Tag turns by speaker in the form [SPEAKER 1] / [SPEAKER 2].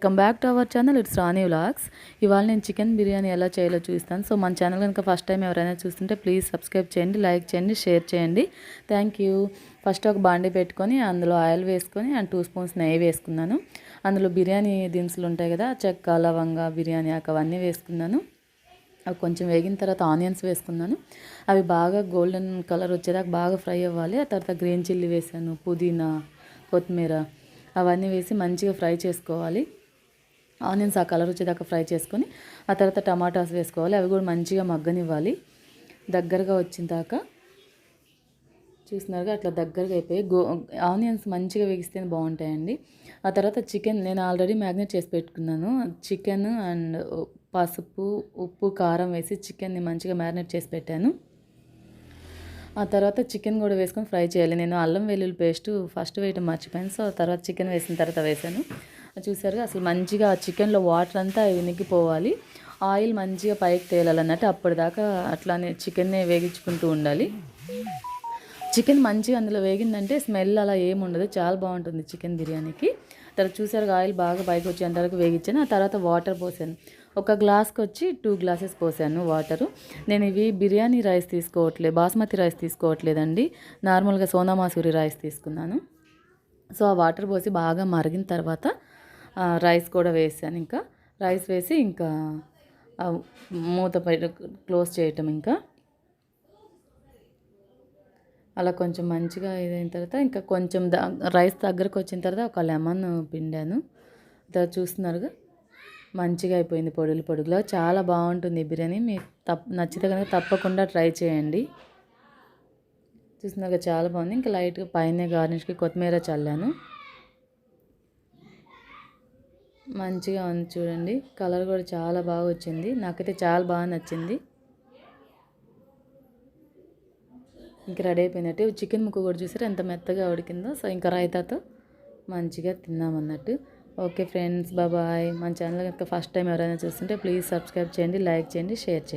[SPEAKER 1] Welcome back to our channel it's Rani vlogs ఇవాళ నేను chicken biryani ఎలా చేయాలో చూస్తాను. సో మన ఛానల్ కనుక ఫస్ట్ టైం ఎవరైనా చూస్తుంటే ప్లీజ్ సబ్స్క్రైబ్ చేయండి లైక్ చేయండి షేర్ చేయండి. థ్యాంక్ యూ ఫస్ట్ ఒక బాండి పెట్టుకొని అందులో ఆయిల్ వేసుకొని అండ్ టూ స్పూన్స్ నెయ్యి వేసుకున్నాను. అందులో బిర్యానీ దినుసులు ఉంటాయి కదా చెక్క లవంగ బిర్యానీ ఆకు అవన్నీ వేసుకున్నాను. అవి కొంచెం వేగిన తర్వాత ఆనియన్స్ వేసుకున్నాను. అవి బాగా గోల్డెన్ కలర్ వచ్చేదాకా బాగా ఫ్రై అవ్వాలి. ఆ తర్వాత గ్రీన్ చిల్లీ వేసాను పుదీనా కొత్తిమీర అవన్నీ వేసి మంచిగా ఫ్రై చేసుకోవాలి. ఆనియన్స్ ఆ కలర్ వచ్చేదాకా ఫ్రై చేసుకొని ఆ తర్వాత టమాటాస్ వేసుకోవాలి. అవి కూడా మంచిగా మగ్గనివ్వాలి. దగ్గరగా వచ్చిన దాకా చూసినారుగా అట్లా దగ్గరగా అయిపోయి గో ఆనియన్స్ మంచిగా వేగిస్తే బాగుంటాయండి. ఆ తర్వాత చికెన్ నేను ఆల్రెడీ మ్యాగ్నేట్ చేసి పెట్టుకున్నాను. చికెన్ అండ్ పసుపు ఉప్పు కారం వేసి చికెన్ని మంచిగా మ్యారినేట్ చేసి పెట్టాను. ఆ తర్వాత చికెన్ కూడా వేసుకొని ఫ్రై చేయాలి. నేను అల్లం వెల్లుల్లి పేస్ట్ ఫస్ట్ వేయటం మర్చిపోయాను. సో తర్వాత చికెన్ వేసిన తర్వాత వేసాను. చూసారుగా అసలు మంచిగా ఆ చికెన్లో వాటర్ అంతా వినిగిపోవాలి. ఆయిల్ మంచిగా పైకి తేలాలన్నట్టు అప్పటిదాకా అట్లానే చికెన్నే వేగించుకుంటూ ఉండాలి. చికెన్ మంచిగా అందులో వేగిందంటే స్మెల్ అలా ఏమి ఉండదు చాలా బాగుంటుంది చికెన్ బిర్యానీకి. తర్వాత చూసారు ఆయిల్ బాగా పైకి వచ్చేంత వరకు వేగించాను. ఆ తర్వాత వాటర్ పోసాను. ఒక గ్లాస్కి వచ్చి టూ గ్లాసెస్ పోసాను వాటరు. నేను ఇవి బిర్యానీ రైస్ తీసుకోవట్లేదు బాస్మతి రైస్ తీసుకోవట్లేదండి. నార్మల్గా సోనా మాసూరి రైస్ తీసుకున్నాను. సో ఆ వాటర్ పోసి బాగా మరిగిన తర్వాత రైస్ కూడా వేసాను ఇంకా. రైస్ వేసి ఇంకా మూత క్లోజ్ చేయటం ఇంకా. అలా కొంచెం మంచిగా ఇదైన తర్వాత ఇంకా కొంచెం రైస్ దగ్గరకు వచ్చిన తర్వాత ఒక లెమన్ పిండాను. తర్వాత చూస్తున్నారుగా మంచిగా అయిపోయింది పొడులు పొడుగులా. చాలా బాగుంటుంది బిర్యానీ. మీకు తప్ప నచ్చితే కనుక తప్పకుండా ట్రై చేయండి. చూసినాక చాలా బాగుంది. ఇంకా లైట్గా పైన గార్నిష్కి కొత్తిమీర చల్లాను. మంచిగా ఉంది చూడండి. కలర్ కూడా చాలా బాగా వచ్చింది. నాకైతే చాలా బాగా నచ్చింది. ఇంకా రెడీ అయిపోయినట్టు. చికెన్ ముక్క కూడా చూసారు? ఎంత మెత్తగా ఉడికిందో. సో ఇంకా రైతాతో మంచిగా తిన్నామన్నట్టు ఓకే ఫ్రెండ్స్ బాబాయ్ మన ఛానల్ కనుక ఫస్ట్ టైం ఎవరైనా చూస్తుంటే ప్లీజ్ సబ్స్క్రైబ్ చేయండి లైక్ చేయండి షేర్ చేయండి.